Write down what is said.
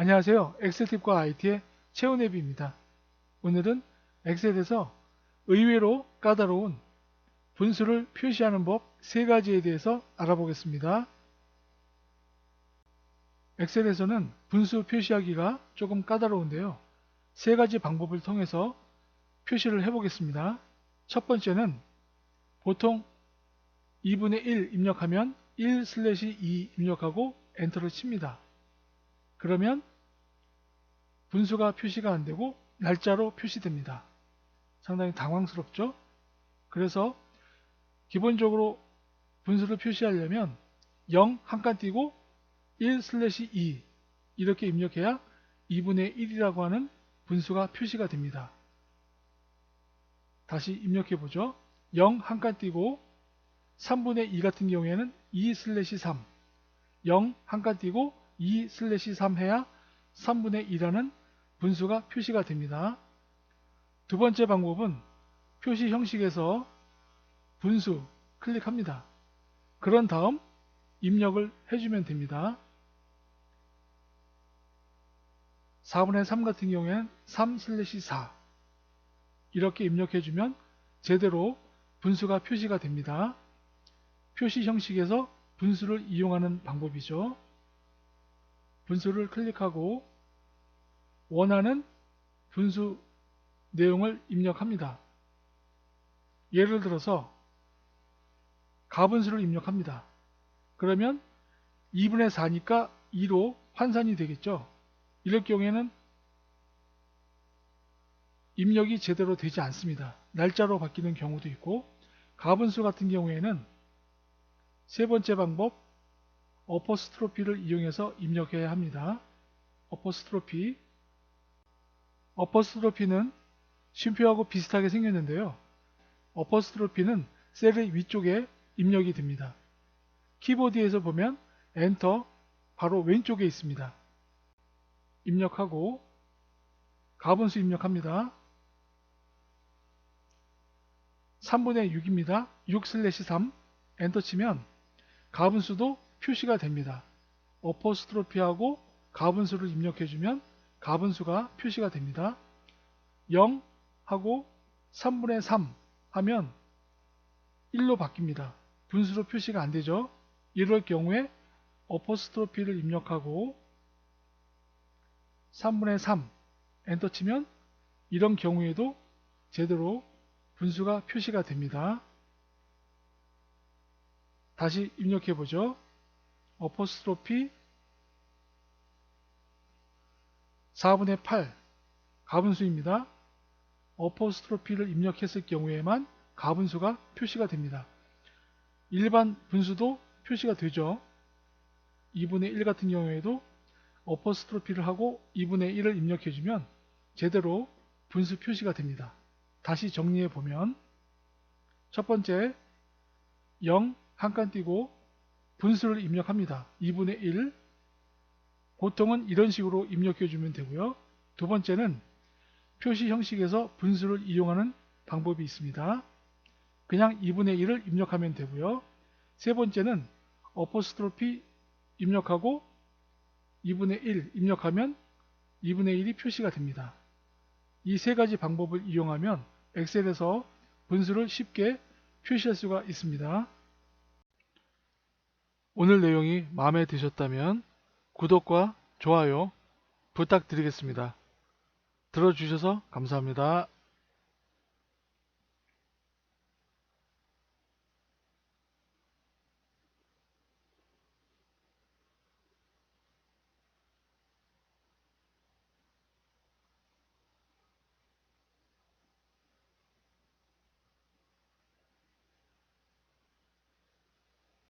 안녕하세요. 엑셀팁과 IT의 최은혜비입니다. 오늘은 엑셀에서 의외로 까다로운 분수를 표시하는 법세 가지에 대해서 알아보겠습니다. 엑셀에서는 분수 표시하기가 조금 까다로운데요. 세 가지 방법을 통해서 표시를 해보겠습니다. 첫 번째는 보통 2분의 1 입력하면 1 슬래시 2 입력하고 엔터를 칩니다. 그러면 분수가 표시가 안 되고 날짜로 표시됩니다. 상당히 당황스럽죠? 그래서 기본적으로 분수를 표시하려면 0 한 칸 띄고 1 슬래시 2 이렇게 입력해야 2분의 1이라고 하는 분수가 표시가 됩니다. 다시 입력해 보죠. 0 한 칸 띄고 3분의 2 같은 경우에는 2 슬래시 3 0 한 칸 띄고 2 슬래시 3 해야 3분의 2라는 분수가 표시가 됩니다. 두 번째 방법은 표시 형식에서 분수 클릭합니다. 그런 다음 입력을 해주면 됩니다. 4분의 3 같은 경우에는 3 슬래시 4 이렇게 입력해주면 제대로 분수가 표시가 됩니다. 표시 형식에서 분수를 이용하는 방법이죠. 분수를 클릭하고 원하는 분수 내용을 입력합니다. 예를 들어서 가분수를 입력합니다. 그러면 2분의 4니까 2로 환산이 되겠죠. 이럴 경우에는 입력이 제대로 되지 않습니다. 날짜로 바뀌는 경우도 있고 가분수 같은 경우에는 세 번째 방법 어퍼스트로피를 이용해서 입력해야 합니다. 어퍼스트로피 어퍼스트로피는 쉼표하고 비슷하게 생겼는데요. 어퍼스트로피는 셀의 위쪽에 입력이 됩니다. 키보드에서 보면 엔터 바로 왼쪽에 있습니다. 입력하고 가분수 입력합니다. 3분의 6입니다. 6 슬래시 3 엔터 치면 가분수도 표시가 됩니다. 어퍼스트로피하고 가분수를 입력해주면 가분수가 표시가 됩니다. 0 하고 3분의 3 하면 1로 바뀝니다. 분수로 표시가 안 되죠. 이럴 경우에 어퍼스트로피를 입력하고 3분의 3 엔터 치면 이런 경우에도 제대로 분수가 표시가 됩니다. 다시 입력해 보죠. 어퍼스트로피 4분의 8 가분수입니다. 어퍼스트로피를 입력했을 경우에만 가분수가 표시가 됩니다. 일반 분수도 표시가 되죠. 2분의 1 같은 경우에도 어퍼스트로피를 하고 2분의 1을 입력해주면 제대로 분수 표시가 됩니다. 다시 정리해 보면 첫 번째 0 한 칸 띄고 분수를 입력합니다. 2분의 1 보통은 이런 식으로 입력해 주면 되고요. 두 번째는 표시 형식에서 분수를 이용하는 방법이 있습니다. 그냥 2분의 1을 입력하면 되고요. 세 번째는 어퍼스트로피 입력하고 2분의 1 입력하면 2분의 1이 표시가 됩니다. 이 세 가지 방법을 이용하면 엑셀에서 분수를 쉽게 표시할 수가 있습니다. 오늘 내용이 마음에 드셨다면 구독과 좋아요 부탁드리겠습니다. 들어주셔서 감사합니다.